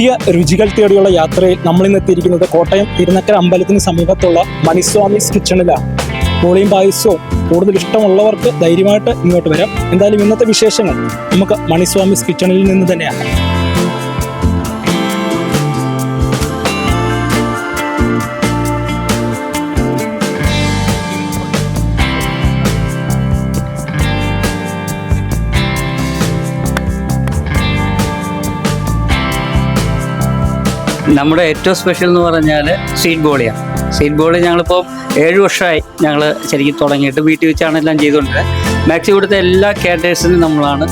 പുതിയ രുചികൾ തേടിയുള്ള യാത്രയിൽ നമ്മൾ ഇന്ന് എത്തിയിരിക്കുന്നത് കോട്ടയം ഇരുന്നക്കര അമ്പലത്തിന് സമീപത്തുള്ള മണിസ്വാമീസ് കിച്ചണിലാണ്. പോളിയും പായസവും കൂടുതൽ ഇഷ്ടമുള്ളവർക്ക് ധൈര്യമായിട്ട് ഇങ്ങോട്ട് വരാം. എന്തായാലും ഇന്നത്തെ വിശേഷങ്ങൾ നമുക്ക് മണിസ്വാമീസ് കിച്ചണിൽ നിന്ന് തന്നെയാണ്. നമ്മുടെ ഏറ്റവും സ്പെഷ്യൽ എന്ന് പറഞ്ഞാൽ സ്വീറ്റ് ബോളിയാണ് സ്വീറ്റ് ബോളി ഞങ്ങളിപ്പോൾ ഏഴ് വർഷമായി ഞങ്ങൾ ശരിക്കും തുടങ്ങിയിട്ട് വീട്ടിൽ വെച്ചാണ് എല്ലാം ചെയ്തുകൊണ്ടിരുന്നത്. മാക്സി ഇവിടുത്തെ എല്ലാ കാറ്റേഴ്സിനും നമ്മളാണ്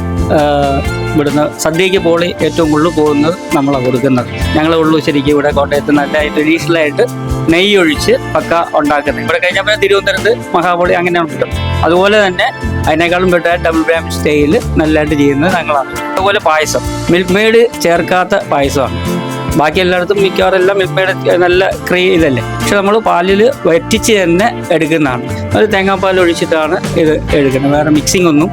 ഇവിടുന്ന് സദ്യയ്ക്ക് പോളി ഏറ്റവും കൂടുതൽ പോകുന്നത് നമ്മളാണ് കൊടുക്കുന്നത്. ഞങ്ങൾ ഉള്ളു ശരിക്കും ഇവിടെ കോട്ടയത്ത് നല്ല ട്രഡീഷണലായിട്ട് നെയ്യ് ഒഴിച്ച് പക്ക ഉണ്ടാക്കുന്നത്. ഇവിടെ കഴിഞ്ഞാൽ പിന്നെ തിരുവനന്തപുരത്ത് മഹാബോളി അങ്ങനെ ഉണ്ട്. അതുപോലെ തന്നെ അതിനേക്കാളും ബെറ്റർ ഡബിൾ ബ്രാം സ്റ്റൈൽ നല്ലതായിട്ട് ചെയ്യുന്നത് ഞങ്ങളാണ്. അതുപോലെ പായസം. മിൽക്ക് മെയ്ഡ് ചേർക്കാത്ത പായസമാണ്. ബാക്കി എല്ലായിടത്തും മിക്കവാറും എല്ലാം മിൽമയുടെ നല്ല ക്രീ ഇതല്ലേ. പക്ഷെ നമ്മൾ പാലിൽ വറ്റിച്ച് തന്നെ എടുക്കുന്നതാണ്. അത് തേങ്ങാപ്പാൽ ഒഴിച്ചിട്ടാണ് ഇത് എടുക്കുന്നത്. വേറെ മിക്സിംഗ് ഒന്നും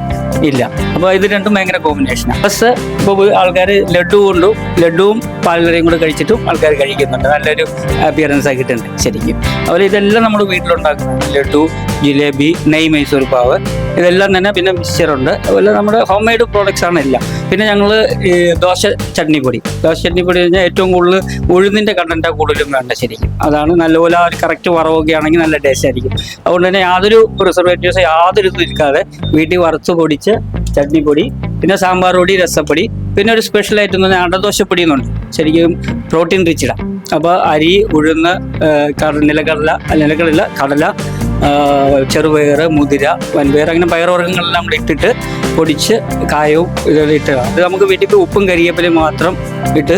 ഇല്ല. അപ്പോൾ ഇത് രണ്ടും ഭയങ്കര കോമ്പിനേഷനാണ് പ്ലസ് ഇപ്പോൾ ആൾക്കാർ ലഡു കൊണ്ടും ലഡുവും പാലുകറിയും കൂടെ കഴിച്ചിട്ടും ആൾക്കാർ കഴിക്കുന്നുണ്ട്. നല്ലൊരു അപ്പിയറൻസ് ആക്കിയിട്ടുണ്ട് ശരിക്കും. അതുപോലെ ഇതെല്ലാം നമ്മൾ വീട്ടിലുണ്ടാക്കുന്നത് ലഡു ജിലേബി നെയ് മൈസൂർ പാവ് ഇതെല്ലാം തന്നെ പിന്നെ മിക്സ്ചറുണ്ട് അതുപോലെ നമ്മുടെ ഹോം മെയ്ഡ് പ്രോഡക്റ്റ്സ് ആണ് എല്ലാം. പിന്നെ ഞങ്ങൾ ദോശ ചട്നിപ്പൊടി ദോശ ചട്നിപ്പൊടി കഴിഞ്ഞാൽ ഏറ്റവും കൂടുതൽ ഉഴുന്നിന്റെ കണ്ടന്റാണ് കൂടുതലും വേണ്ട ശരിക്കും. അതാണ് നല്ലപോലെ ഒരു കറക്റ്റ് വറവൊക്കെ ആണെങ്കിൽ നല്ല ടേസ്റ്റ് ആയിരിക്കും. അതുകൊണ്ട് തന്നെ യാതൊരു പ്രിസർവേറ്റീവ്സ് യാതൊരു ഇതും ഇരിക്കാതെ വീട്ടിൽ വറുത്ത് പൊടിച്ച് ചട്നിപ്പൊടി പിന്നെ സാമ്പാർ പൊടി രസപ്പൊടി പിന്നെ ഒരു സ്പെഷ്യൽ ആയിട്ട് പറഞ്ഞാൽ അടദോശപ്പൊടി എന്നുണ്ട്. ശരിക്കും പ്രോട്ടീൻ റിച്ചിടാം അപ്പോൾ അരി ഉഴുന്ന് നിലക്കടല നിലക്കടല കടല ചെറുപയർ മുതിര വൻപയർ അങ്ങനെ പയറുവർഗങ്ങളെല്ലാം കൂടെ ഇട്ടിട്ട് പൊടിച്ച് കായവും ഇതെല്ലാം ഇട്ട് അത് നമുക്ക് വീട്ടിൽ ഉപ്പും കരിയേപ്പിലയും മാത്രം ഇട്ട്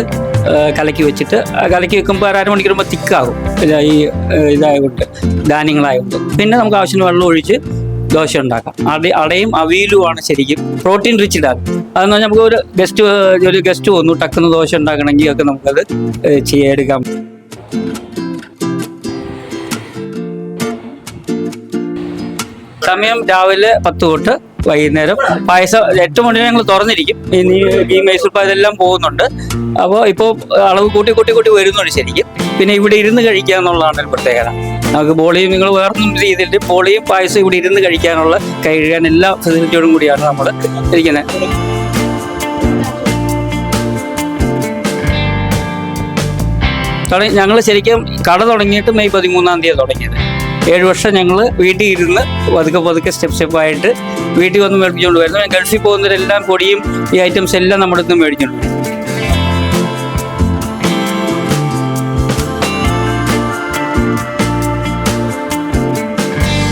കലക്കി വെച്ചിട്ട് കലക്കി വെക്കുമ്പോൾ ഒരു അരമണിക്കൂർ മുമ്പ് തിക്കാകും. ഈ ഇതായതുകൊണ്ട് ധാന്യങ്ങളായതുകൊണ്ട്. പിന്നെ നമുക്ക് ആവശ്യത്തിന് വെള്ളം ഒഴിച്ച് ദോശ ഉണ്ടാക്കാം. അടി അടയും അവിയലുമാണ് ശരിക്കും പ്രോട്ടീൻ റിച്ച് ഇടാകും അതെന്ന് പറഞ്ഞാൽ നമുക്ക് ഒരു ഗസ്റ്റ് ഒരു ഗസ്റ്റ് വന്നു ടക്കുന്ന ദോശ ഉണ്ടാക്കണമെങ്കിൽ ഒക്കെ നമുക്കത് ചെയ്യെടുക്കാം സമയം രാവിലെ പത്ത് തൊട്ട് വൈകുന്നേരം. പായസം എട്ട് മണി ഞങ്ങൾ തുറന്നിരിക്കും. ഇനി ഈ മൈസൂർ പായസം എല്ലാം പോകുന്നുണ്ട്. അപ്പോൾ ഇപ്പോൾ അളവ് കൂട്ടി കൂട്ടി കൂട്ടി വരുന്നുണ്ട് ശരിക്കും. പിന്നെ ഇവിടെ ഇരുന്ന് കഴിക്കുക എന്നുള്ളതാണ് ഒരു പ്രത്യേകത. നമുക്ക് ബോളിയും നിങ്ങൾ വേറൊന്നും രീതിയിൽ ബോളിയും പായസം ഇവിടെ ഇരുന്ന് കഴിക്കാനുള്ള കഴുകാൻ എല്ലാ ഫെസിലിറ്റിയോടും കൂടിയാണ് നമ്മൾ ഇരിക്കുന്നത് ഞങ്ങൾ ശരിക്കും കട തുടങ്ങിയിട്ട് മെയ് പതിമൂന്നാം തീയതി തുടങ്ങിയത്. ഏഴ് വർഷം ഞങ്ങൾ വീട്ടിൽ ഇരുന്ന് പതുക്കെ പതുക്കെ സ്റ്റെപ്പ് സ്റ്റെപ്പായിട്ട് വീട്ടിൽ വന്ന് മേടിച്ചുകൊണ്ട് വരുന്നു. ഗൾഫിൽ പോകുന്നവരെല്ലാം പൊടിയും ഈ ഐറ്റംസ് എല്ലാം നമ്മുടെ നിന്ന് മേടിച്ചുകൊണ്ട്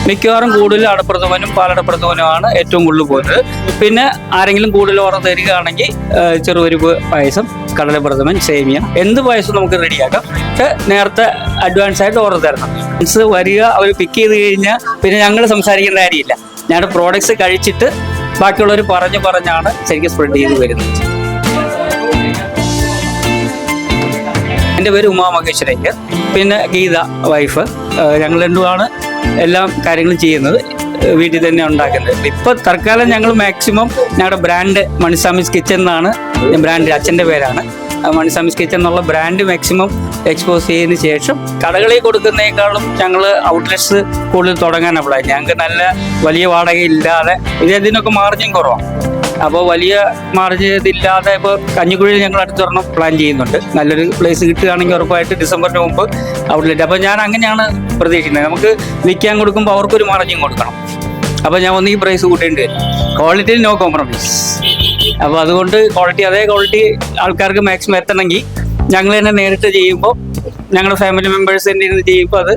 മിക്കവാറും കൂടുതൽ അടപ്രഥമനും പാലടപ്രഥമനുമാണ് ഏറ്റവും കൂടുതൽ പോകുന്നത് പിന്നെ ആരെങ്കിലും കൂടുതൽ ഓർഡർ തരികയാണെങ്കിൽ ചെറുപരിപ്പ് പായസം കടലപ്രഥമൻ സേമിയ എന്ത് പായസം നമുക്ക് റെഡിയാക്കാം. പക്ഷെ നേരത്തെ അഡ്വാൻസ് ആയിട്ട് ഓർഡർ തരണം. മീൻസ് വരിക അവർ പിക്ക് ചെയ്ത് കഴിഞ്ഞാൽ പിന്നെ ഞങ്ങൾ സംസാരിക്കേണ്ട കാര്യമില്ല. ഞങ്ങളുടെ പ്രോഡക്ട്സ് കഴിച്ചിട്ട് ബാക്കിയുള്ളവർ പറഞ്ഞു പറഞ്ഞാണ് ശരിക്കും സ്പ്രെഡ് ചെയ്ത് വരുന്നത്. എന്റെ പേര് ഉമാ മഹേശ്വരയ്ക്ക് പിന്നെ ഗീത വൈഫ് ഞങ്ങൾ രണ്ടുമാണ് എല്ലാം കാര്യങ്ങളും ചെയ്യുന്നത് വീട്ടിൽ തന്നെ ഉണ്ടാക്കുന്നത്. ഇപ്പൊ തൽക്കാലം ഞങ്ങൾ മാക്സിമം ഞങ്ങളുടെ ബ്രാൻഡ് മണിസാമിസ് കിച്ചൺ എന്നാണ് ബ്രാൻഡ് അച്ഛന്റെ പേരാണ്. മണിസ്വാമിസ് കിച്ചൺ എന്നുള്ള ബ്രാൻഡ് മാക്സിമം എക്സ്പോസ് ചെയ്തതിന് ശേഷം കടകളിൽ കൊടുക്കുന്നതിനേക്കാളും ഞങ്ങൾ ഔട്ട്ലെറ്റ്സ് കൂടുതൽ തുടങ്ങാനാണ് ഞങ്ങൾക്ക് നല്ല വലിയ വാടക ഇല്ലാതെ ഇത് ഇതിനൊക്കെ മാർജിൻ കുറവാണ് അപ്പോൾ വലിയ മാർജിൻ ഇതില്ലാതെ ഇപ്പോൾ കഞ്ഞിക്കുഴിയിൽ ഞങ്ങൾ അടുത്തൊരെണ്ണം പ്ലാൻ ചെയ്യുന്നുണ്ട്. നല്ലൊരു പ്ലേസ് കിട്ടുകയാണെങ്കിൽ ഉറപ്പായിട്ട് ഡിസംബറിന് മുമ്പ് ഔട്ട്ലെറ്റ് അപ്പോൾ ഞാൻ അങ്ങനെയാണ് പ്രതീക്ഷിക്കുന്നത്. നമുക്ക് വിൽക്കാൻ കൊടുക്കുമ്പോൾ അവർക്കൊരു മാർജിൻ കൊടുക്കണം. അപ്പോൾ ഞാൻ ഒന്നുകിൽ പ്രൈസ് കൂട്ടേണ്ടി വരും. ക്വാളിറ്റിയിൽ നോ കോംപ്രമൈസ് അപ്പോൾ അതുകൊണ്ട് ക്വാളിറ്റി അതേ ക്വാളിറ്റി ആൾക്കാർക്ക് മാക്സിമം എത്തണമെങ്കിൽ ഞങ്ങൾ തന്നെ നേരിട്ട് ചെയ്യുമ്പോൾ ഞങ്ങളുടെ ഫാമിലി മെമ്പേഴ്സ് തന്നെ ഇരുന്ന് ചെയ്യുമ്പോൾ അത്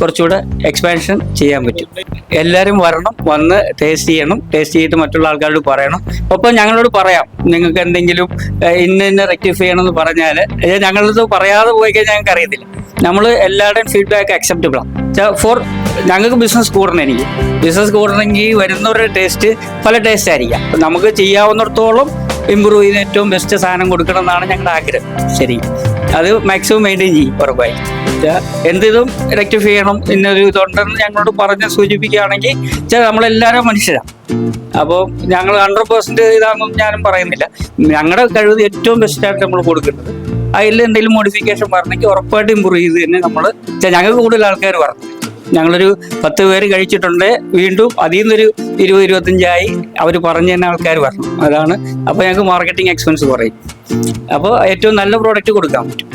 കുറച്ചുകൂടെ എക്സ്പാൻഷൻ ചെയ്യാൻ പറ്റും. എല്ലാവരും വരണം വന്ന് ടേസ്റ്റ് ചെയ്യണം ടേസ്റ്റ് ചെയ്തിട്ട് മറ്റുള്ള ആൾക്കാരോട് പറയണം. ഒപ്പം ഞങ്ങളോട് പറയാം നിങ്ങൾക്ക് എന്തെങ്കിലും ഇന്ന് ഇന്ന റെക്ടിഫൈ ചെയ്യണമെന്ന് പറഞ്ഞാൽ ഞങ്ങളത് പറയാതെ പോയി കഴിഞ്ഞാൽ ഞങ്ങൾക്ക് അറിയത്തില്ല. നമ്മൾ എല്ലാവരുടെയും ഫീഡ്ബാക്ക് അക്സെപ്റ്റബിൾ ആണ്. ഫോർ ഞങ്ങൾക്ക് ബിസിനസ് കൂടണം എനിക്ക്. ബിസിനസ് കൂടണമെങ്കിൽ വരുന്നവരുടെ ടേസ്റ്റ് പല ടേസ്റ്റ് ആയിരിക്കാം. നമുക്ക് ചെയ്യാവുന്നിടത്തോളം ഇമ്പ്രൂവ് ചെയ്ത് ഏറ്റവും ബെസ്റ്റ് സാധനം കൊടുക്കണം എന്നാണ് ഞങ്ങളുടെ ആഗ്രഹം. ശരി. അത് മാക്സിമം മെയിന്റെയിൻ ചെയ്യും ഉറപ്പായി. എന്തിതും റെക്ടിഫൈ ചെയ്യണം ഇന്നൊരു ഇതുണ്ടെന്ന് ഞങ്ങളോട് പറഞ്ഞ് സൂചിപ്പിക്കുകയാണെങ്കിൽ നമ്മളെല്ലാവരും മനുഷ്യരാണ് അപ്പോൾ ഞങ്ങൾ ഹൺഡ്രഡ് പെർസെന്റ് ഇതാണെന്നും ഞാനും പറയുന്നില്ല. ഞങ്ങളുടെ കഴിവ് ഏറ്റവും ബെസ്റ്റായിട്ട് നമ്മൾ കൊടുക്കുന്നത്. അതിൽ എന്തെങ്കിലും മോഡിഫിക്കേഷൻ പറഞ്ഞെങ്കിൽ ഉറപ്പായിട്ടും ഇമ്പ്രൂവ് ചെയ്ത് തന്നെ നമ്മൾ ഞങ്ങൾക്ക് കൂടുതൽ ആൾക്കാർ പറഞ്ഞു ഞങ്ങളൊരു പത്ത് പേര് കഴിച്ചിട്ടുണ്ട്. വീണ്ടും അതിൽ നിന്നൊരു ഇരുപത് ഇരുപത്തഞ്ചായി അവർ പറഞ്ഞു തന്നെ ആൾക്കാർ വരണം. അതാണ്. അപ്പോൾ ഞങ്ങൾക്ക് മാർക്കറ്റിംഗ് എക്സ്പെൻസ് കുറയും. അപ്പോൾ ഏറ്റവും നല്ല പ്രോഡക്റ്റ് കൊടുക്കാൻ പറ്റും.